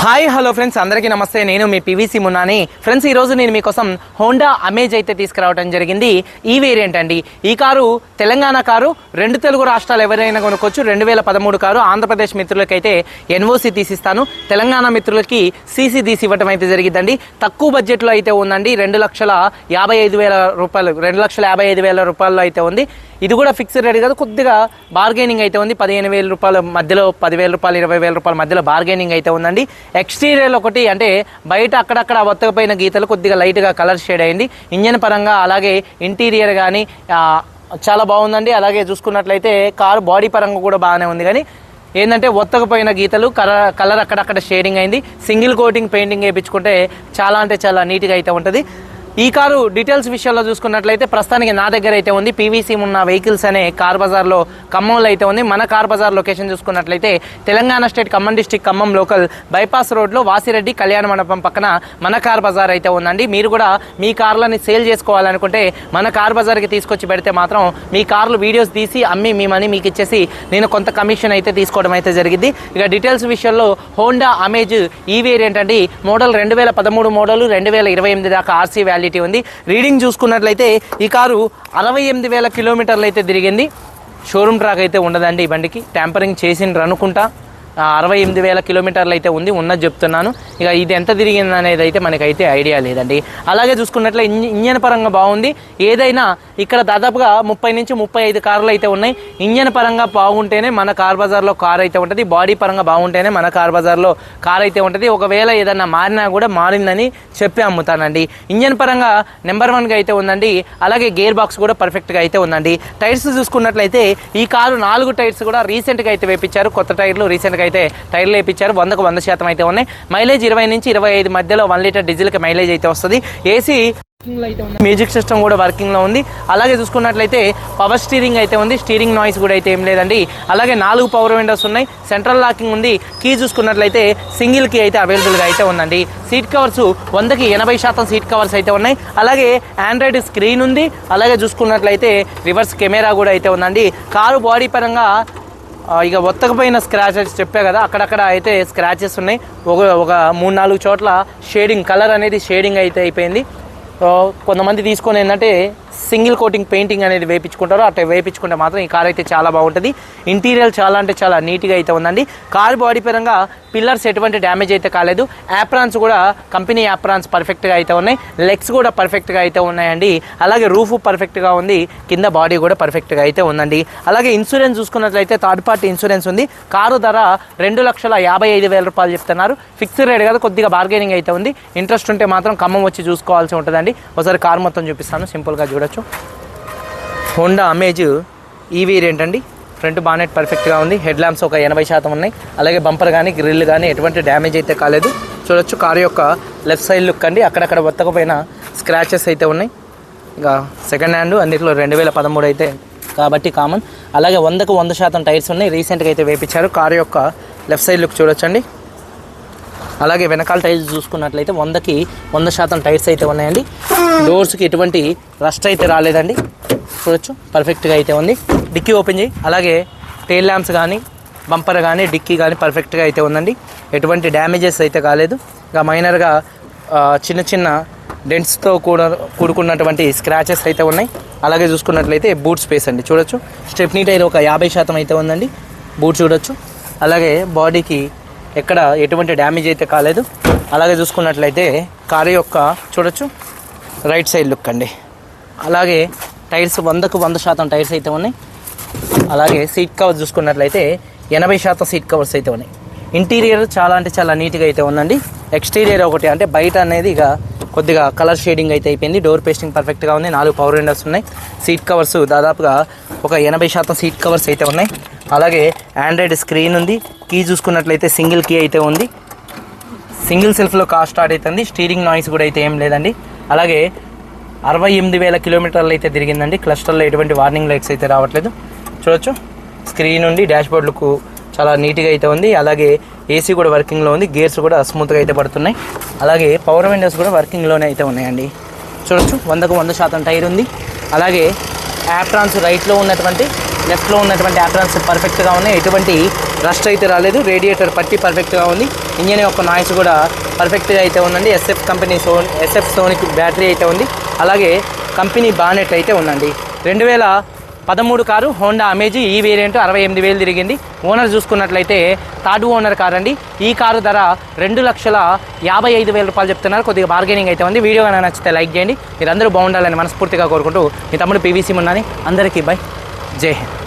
Hi hello friends అందరికీ నమస్తే. నేను మీ పివిసి మున్నాని. ఫ్రెండ్స్ ఈరోజు నేను మీకోసం హోండా అమేజ్ అయితే తీసుకురావడం జరిగింది. ఈ వేరియంట్ అండి. ఈ కారు తెలంగాణ కారు రెండు తెలుగు రాష్ట్రాలు ఎవరైనా కొనుక్కోవచ్చు. రెండు వేల పదమూడు కారు ఆంధ్రప్రదేశ్ మిత్రులకైతే ఎన్ఓసి తీసిస్తాను. తెలంగాణ మిత్రులకి సీసీ తీసి ఇవ్వటం అయితే జరిగిందండి తక్కువ బడ్జెట్లో అయితే ఉందండి. రెండు లక్షల యాభై ఐదు వేల రూపాయలు రెండు లక్షల యాభై ఐదు వేల రూపాయల్లో అయితే ఉంది. ఇది కూడా ఫిక్స్డ్ రేట్ కాదు కొద్దిగా బార్గెనింగ్ అయితే ఉంది. పదిహేను వేల రూపాయల మధ్యలో పదివేల రూపాయలు ఇరవై వేల రూపాయల మధ్యలో బార్గెనింగ్ అయితే ఉందండి. ఎక్స్టీరియర్ ఒకటి అంటే బయట అక్కడక్కడ ఒత్తకపోయిన గీతలు కొద్దిగా లైట్గా కలర్ షేడ్ అయింది. ఇంజన్ పరంగా అలాగే ఇంటీరియర్ కానీ చాలా బాగుందండి. అలాగే చూసుకున్నట్లయితే కారు బాడీ పరంగా కూడా బాగానే ఉంది. కానీ ఏంటంటే ఒత్తకపోయిన గీతలు కలర్ కలర్ అక్కడక్కడ షేడింగ్ అయింది. సింగిల్ కోటింగ్ పెయింటింగ్ వేయించుకుంటే చాలా అంటే చాలా నీట్గా అయితే ఉంటుంది. ఈ కారు డీటెయిల్స్ విషయంలో చూసుకున్నట్లయితే ప్రస్తుతానికి నా దగ్గర అయితే ఉంది. పీవీసీ ఉన్న వెహికల్స్ అనే కార్ బజార్లో ఖమ్మంలో అయితే ఉంది. మన కార్ బజార్ లొకేషన్ చూసుకున్నట్లయితే Telangana state Khammam district Khammam local bypass రోడ్లో వాసిరెడ్డి కళ్యాణ మండపం పక్కన మన కార్ బజార్ అయితే ఉందండి. మీరు కూడా మీ కార్లని సేల్ చేసుకోవాలనుకుంటే మన కార్ బజార్కి తీసుకొచ్చి పెడితే మాత్రం మీ కార్లు వీడియోస్ తీసి అమ్మి మీ మనీ మీకు ఇచ్చేసి నేను కొంత కమిషన్ అయితే తీసుకోవడం అయితే జరిగింది. ఇక డీటెయిల్స్ విషయంలో హోండా అమేజ్ ఈ వేరియంట్ అండి. మోడల్ రెండు వేల పదమూడు మోడల్ రెండు వేల ఇరవై ఎనిమిది దాకా ఆర్సీ వ్యాలిడిటీ ఉంది. రీడింగ్ చూసుకున్నట్లయితే ఈ కారు అరవై ఎనిమిది వేల కిలోమీటర్లు అయితే తిరిగింది. షోరూమ్ ట్రాక్ అయితే ఉండదండి ఈ బండికి. ట్యాంపరింగ్ చేసిండ్రు అనుకుంటా. అరవై ఎనిమిది వేల కిలోమీటర్లు అయితే ఉంది ఉన్నది చెప్తున్నాను. ఇక ఇది ఎంత తిరిగింది అనేది అయితే మనకైతే ఐడియా లేదండి. అలాగే చూసుకున్నట్లయితే ఇంజన్ పరంగా బాగుంది. ఏదైనా ఇక్కడ దాదాపుగా ముప్పై నుంచి ముప్పై ఐదు కార్లు అయితే ఉన్నాయి. ఇంజన్ పరంగా బాగుంటేనే మన కార్ బజార్లో కార్ అయితే ఉంటుంది. బాడీ పరంగా బాగుంటేనే మన కార్ బజార్లో కార్ అయితే ఉంటుంది. ఒకవేళ ఏదన్నా మారినా కూడా మారిందని చెప్పి అమ్ముతానండి. ఇంజన్ పరంగా నెంబర్ వన్గా అయితే ఉందండి. అలాగే గేర్ బాక్స్ కూడా పర్ఫెక్ట్గా అయితే ఉందండి. టైర్స్ చూసుకున్నట్లయితే ఈ కారు నాలుగు టైర్స్ కూడా రీసెంట్గా అయితే వేపించారు. కొత్త టైర్లు రీసెంట్గా అయితే టైర్లు వేపించారు. వందకు వంద శాతం అయితే ఉన్నాయి. మైలేజ్ ఇరవై నుంచి ఇరవై ఐదు మధ్యలో వన్ లీటర్ డీజిల్కి మైలేజ్ అయితే వస్తుంది. ఏసీ మ్యూజిక్ సిస్టమ్ కూడా వర్కింగ్లో ఉంది. అలాగే చూసుకున్నట్లయితే పవర్ స్టీరింగ్ అయితే ఉంది. స్టీరింగ్ నాయిస్ కూడా అయితే ఏం లేదండి. అలాగే నాలుగు పవర్ విండోస్ ఉన్నాయి. సెంట్రల్ లాకింగ్ ఉంది. కీ చూసుకున్నట్లయితే సింగిల్ కీ అయితే అవైలబుల్గా అయితే ఉందండి. సీట్ కవర్స్ వందకి ఎనభై శాతం సీట్ కవర్స్ అయితే ఉన్నాయి. అలాగే ఆండ్రాయిడ్ స్క్రీన్ ఉంది. అలాగే చూసుకున్నట్లయితే రివర్స్ కెమెరా కూడా అయితే ఉందండి. కారు బాడీ పరంగా ఇక ఒత్తకపోయిన స్క్రాచెస్ చెప్పా కదా అక్కడక్కడ అయితే స్క్రాచెస్ ఉన్నాయి. ఒక ఒక మూడు నాలుగు చోట్ల షేడింగ్ కలర్ అనేది షేడింగ్ అయితే అయిపోయింది. కొంతమంది తీసుకొని ఏంటంటే సింగిల్ కోటింగ్ పెయింటింగ్ అనేది వేయించుకుంటారు అట్లా వేయించుకుంటే మాత్రం ఈ కార్ అయితే చాలా బాగుంటుంది. ఇంటీరియర్ చాలా అంటే చాలా నీట్గా అయితే ఉందండి. కార్ బాడీ పరంగా పిల్లర్స్ ఎటువంటి డ్యామేజ్ అయితే కాలేదు. యాప్రాన్స్ కూడా కంపెనీ యాప్రాన్స్ పర్ఫెక్ట్గా అయితే ఉన్నాయి. లెగ్స్ కూడా పర్ఫెక్ట్గా అయితే ఉన్నాయండి. అలాగే రూఫ్ పర్ఫెక్ట్గా ఉంది. కింద బాడీ కూడా పర్ఫెక్ట్గా అయితే ఉందండి. అలాగే ఇన్సూరెన్స్ చూసుకున్నట్లయితే థర్డ్ పార్టీ ఇన్సూరెన్స్ ఉంది. కారు ధర రెండు లక్షల యాభై ఐదు వేల రూపాయలు చెప్తున్నారు. ఫిక్స్డ్ రేట్ కదా కొద్దిగా బార్గెనింగ్ అయితే ఉంది. ఇంట్రెస్ట్ ఉంటే మాత్రం ఖమ్మం వచ్చి చూసుకోవాల్సి ఉంటుందండి. ఒకసారి కారు మొత్తం చూపిస్తాను. సింపుల్గా చూడొచ్చు. హోండా అమేజ్ ఈ వేరియంట్ అండి ఫ్రంట్ బానెట్ పర్ఫెక్ట్గా ఉంది. హెడ్ ల్యాంప్స్ ఒక ఎనభై శాతం ఉన్నాయి. అలాగే బంపర్ కానీ గ్రిల్ కానీ ఎటువంటి డ్యామేజ్ అయితే కాలేదు. చూడొచ్చు కారు యొక్క లెఫ్ట్ సైడ్ లుక్ అండి. అక్కడక్కడ వత్తకపోయిన స్క్రాచెస్ అయితే ఉన్నాయి. ఇంకా సెకండ్ హ్యాండ్ అన్నిట్లో రెండు వేల పదమూడు అయితే కాబట్టి కామన్. అలాగే వందకు వంద శాతం టైర్స్ ఉన్నాయి. రీసెంట్గా అయితే వేపించారు. కారు యొక్క లెఫ్ట్ సైడ్ లుక్ చూడొచ్చండి. అలాగే వెనకాల టైర్స్ చూసుకున్నట్లయితే వందకి వంద శాతం టైర్స్ అయితే ఉన్నాయండి. డోర్స్కి ఎటువంటి రస్ట్ అయితే రాలేదండి. చూడొచ్చు పర్ఫెక్ట్గా అయితే ఉంది. డిక్కీ ఓపెన్ చేయి. అలాగే టైల్ ల్యాంప్స్ కానీ బంపర్ కానీ డిక్కీ కానీ పర్ఫెక్ట్గా అయితే ఉందండి. ఎటువంటి డ్యామేజెస్ అయితే కాలేదు. ఇంకా మైనర్గా చిన్న చిన్న డెంట్స్తో కూడా కూడుకున్నటువంటి స్క్రాచెస్ అయితే ఉన్నాయి. అలాగే చూసుకున్నట్లయితే బూట్ స్పేస్ అండి. చూడొచ్చు. స్టెప్నీ టైర్ ఒక యాభై శాతం అయితే ఉందండి. బూట్ చూడొచ్చు. అలాగే బాడీకి ఎక్కడ ఎటువంటి డ్యామేజ్ అయితే కాలేదు. అలాగే చూసుకున్నట్లయితే కారు యొక్క చూడొచ్చు రైట్ సైడ్ లుక్ అండి. అలాగే టైర్స్ వందకు వంద శాతం టైర్స్ అయితే ఉన్నాయి. అలాగే సీట్ కవర్స్ చూసుకున్నట్లయితే ఎనభై శాతం సీట్ కవర్స్ అయితే ఉన్నాయి. ఇంటీరియర్ చాలా అంటే చాలా నీట్గా అయితే ఉందండి. ఎక్స్టీరియర్ ఒకటి అంటే బయట అనేది ఇక కొద్దిగా కలర్ షేడింగ్ అయితే అయిపోయింది. డోర్ పేస్టింగ్ పర్ఫెక్ట్గా ఉంది. నాలుగు పవర్ విండోస్ ఉన్నాయి. సీట్ కవర్స్ దాదాపుగా ఒక ఎనభై శాతం సీట్ కవర్స్ అయితే ఉన్నాయి. అలాగే ఆండ్రాయిడ్ స్క్రీన్ ఉంది. కీ చూసుకున్నట్లయితే సింగిల్ కీ అయితే ఉంది. సింగిల్ సెల్ఫ్లో కార్ స్టార్ట్ అవుతుంది స్టీరింగ్ నాయిస్ కూడా అయితే ఏం లేదండి. అలాగే అరవై ఎనిమిది వేల కిలోమీటర్లు అయితే తిరిగిందండి. క్లస్టర్లో ఎటువంటి వార్నింగ్ లైట్స్ అయితే రావట్లేదు. చూడొచ్చు. స్క్రీన్ ఉంది. డాష్ బోర్డులకు చాలా నీట్గా అయితే ఉంది. అలాగే ఏసీ కూడా వర్కింగ్లో ఉంది. గేర్స్ కూడా స్మూత్గా అయితే పడుతున్నాయి. అలాగే పవర్ విండోస్ కూడా వర్కింగ్లోనే అయితే ఉన్నాయండి. చూడొచ్చు. వందకు వంద శాతం టైర్ ఉంది. అలాగే యాప్ట్రాన్స్ రైట్లో ఉన్నటువంటి లెఫ్ట్లో ఉన్నటువంటి యాప్రాన్స్ పర్ఫెక్ట్గా ఉన్నాయి ఎటువంటి రస్ట్ అయితే రాలేదు. రేడియేటర్ పట్టి పర్ఫెక్ట్గా ఉంది. ఇంజన్ యొక్క నాయిస్ కూడా పర్ఫెక్ట్గా అయితే ఉందండి. ఎస్ఎఫ్ కంపెనీ సోన్ ఎస్ఎఫ్ సోనిక్ బ్యాటరీ అయితే ఉంది. అలాగే కంపెనీ బానెట్ అయితే ఉందండి. రెండు వేల పదమూడు కారు హోండా అమేజీ ఈ వేరియంట్ అరవై ఎనిమిది వేలు తిరిగింది. ఓనర్ చూసుకున్నట్లయితే థర్డ్ ఓనర్ కార్ అండి ఈ కారు ధర రెండు లక్షల యాభై ఐదు వేల రూపాయలు చెప్తున్నారు. కొద్దిగా బార్గెనింగ్ అయితే ఉంది. వీడియో కనుక నచ్చితే లైక్ చేయండి. మీరు అందరూ బాగుండాలని మనస్ఫూర్తిగా కోరుకుంటూ మీ తమ్ముడు పీవీసీ ఉన్నాని. అందరికీ బై. జై హింద్.